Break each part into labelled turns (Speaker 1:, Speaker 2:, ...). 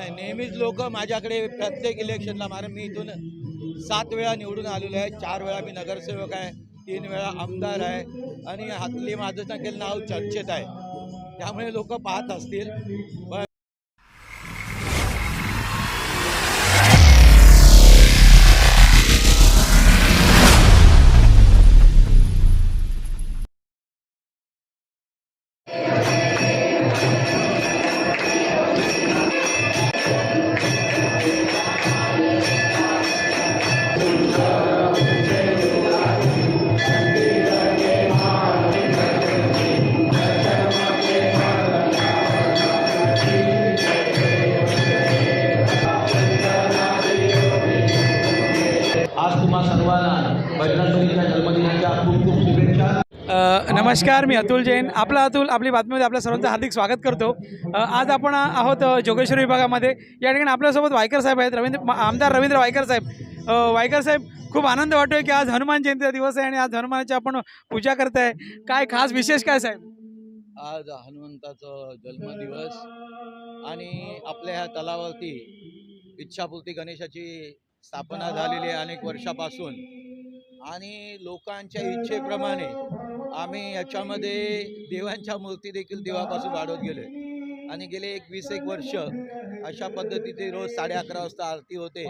Speaker 1: नाही नेहमीच लोक माझ्याकडे प्रत्येक इलेक्शनला मार. मी इथून सात वेळा निवडून आलेलो आहे. चार वेळा मी नगरसेवक आहे. तीन वेळा आमदार आहे. आणि हातली माझं देखील नाव चर्चेत आहे. त्यामुळे लोक पाहत असतील. पण
Speaker 2: आज तुम्हा सर्वांना बजरंगबलीच्या जन्मदिनाच्या खूप खूप शुभेच्छा.
Speaker 3: नमस्कार मी अतुल जैन. आपला अतुल आपली बातमीमध्ये आपल्या सर्वांचं हार्दिक स्वागत करतो. आज आपण आहोत जोगेश्वरी विभागामध्ये. या ठिकाणी आपल्यासोबत वायकर साहेब आहेत रवींद्र आमदार रवींद्र वायकर साहेब. वायकर साहेब खूप आनंद वाटतोय की आज हनुमान जयंतीचा दिवस आहे आणि आज हनुमानाची आपण पूजा करताय काय खास विशेष काय साहेब?
Speaker 1: आज हनुमंताचं जन्मदिवस आणि आपल्या ह्या तलावावरती इच्छापूर्ती गणेशाची स्थापना झालेली आहे अनेक वर्षापासून. आणि लोकांच्या इच्छेप्रमाणे आम्ही याच्यामध्ये देवांच्या मूर्ती देखील देवापासून वाढवत गेलो आणि गेले एक वीस एक वर्ष अशा पद्धतीचे रोज साडे अकरा वाजता आरती होते.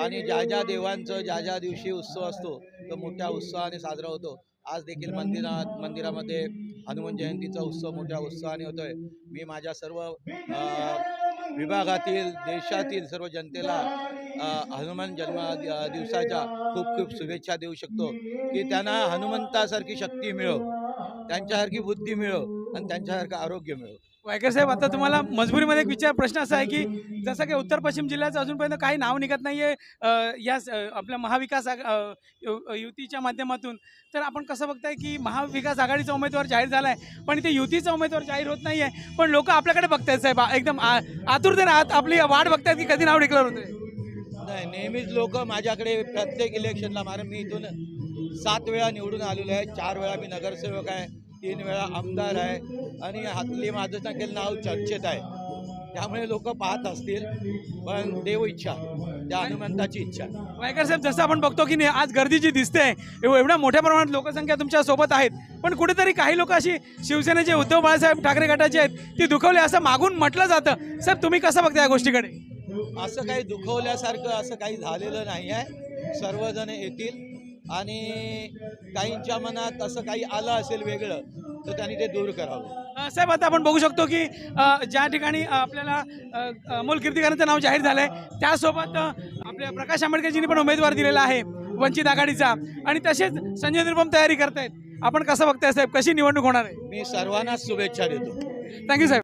Speaker 1: आणि ज्या ज्या देवांचं ज्या ज्या दिवशी उत्सव असतो तो मोठ्या उत्साहाने साजरा होतो. आज देखील मंदिरात मंदिरामध्ये हनुमान जयंतीचा उत्सव मोठ्या उत्साहाने होतोय. मी माझ्या सर्व विभागातील देशातील सर्व जनतेला हनुमान जन्म दिवसाच्या खूप खूप शुभेच्छा देऊ शकतो. की त्यांना हनुमंतासारखी शक्ती मिळो त्यांच्यासारखी बुद्धी मिळो आणि त्यांच्यासारखं आरोग्य मिळो.
Speaker 3: वायकर साहेब आता तुम्हाला मजबुरीमध्ये एक विचार प्रश्न असा आहे की जसं की उत्तर पश्चिम जिल्ह्याचं अजूनपर्यंत काही नाव निघत नाही आहे या आपल्या महाविकास युतीच्या माध्यमातून. तर आपण कसं बघताय की महाविकास आघाडीचा उमेदवार जाहीर झाला आहे पण इथे युतीचा उमेदवार जाहीर होत नाही आहे पण लोक आपल्याकडे बघतायत साहेब. एकदम आ- आतुरतेने आत आपली वाट बघतायत की कधी नाव डिक्लेअर होतं.
Speaker 1: नाही नेहमीच लोक माझ्याकडे प्रत्येक इलेक्शनला कारण मी इथून सात वेळा निवडून आलेलो आहे. चार वेळा मी नगरसेवक आहे तीन वेळा आमदार आहे आणि हातली माझं सांगेल नाव चर्चेत आहे. त्यामुळे लोक पाहत असतील पण देव इच्छा त्या हनुमंताची इच्छा.
Speaker 3: वायकर साहेब जसं आपण बघतो की नाही आज गर्दी जी दिसते एवढ्या मोठ्या प्रमाणात लोकसंख्या तुमच्यासोबत आहेत. पण कुठेतरी काही लोक अशी शिवसेनेचे उद्धव बाळासाहेब ठाकरे गटाचे आहेत ती दुखवले असं मागून म्हटलं जातं. साहेब तुम्ही कसं बघता या गोष्टीकडे?
Speaker 1: असं काही दुखवल्यासारखं असं काही झालेलं नाही आहे. सर्वजण येतील आणि काहींच्या मनात असं काही आलं असेल वेगळं तर त्यांनी ते दूर करावं.
Speaker 3: साहेब आता आपण बघू शकतो की ज्या ठिकाणी आपल्याला अमोल कीर्तिकारांचं नाव जाहीर झालं आहे त्यासोबत आपल्या प्रकाश आंबेडकरजींनी पण उमेदवार दिलेला आहे वंचित आघाडीचा. आणि तसेच संजय निरुपम तयारी करतायत. आपण कसं बघताय साहेब? कशी निवडणूक होणार आहे?
Speaker 1: मी सर्वांनाच शुभेच्छा देतो.
Speaker 3: थँक्यू साहेब.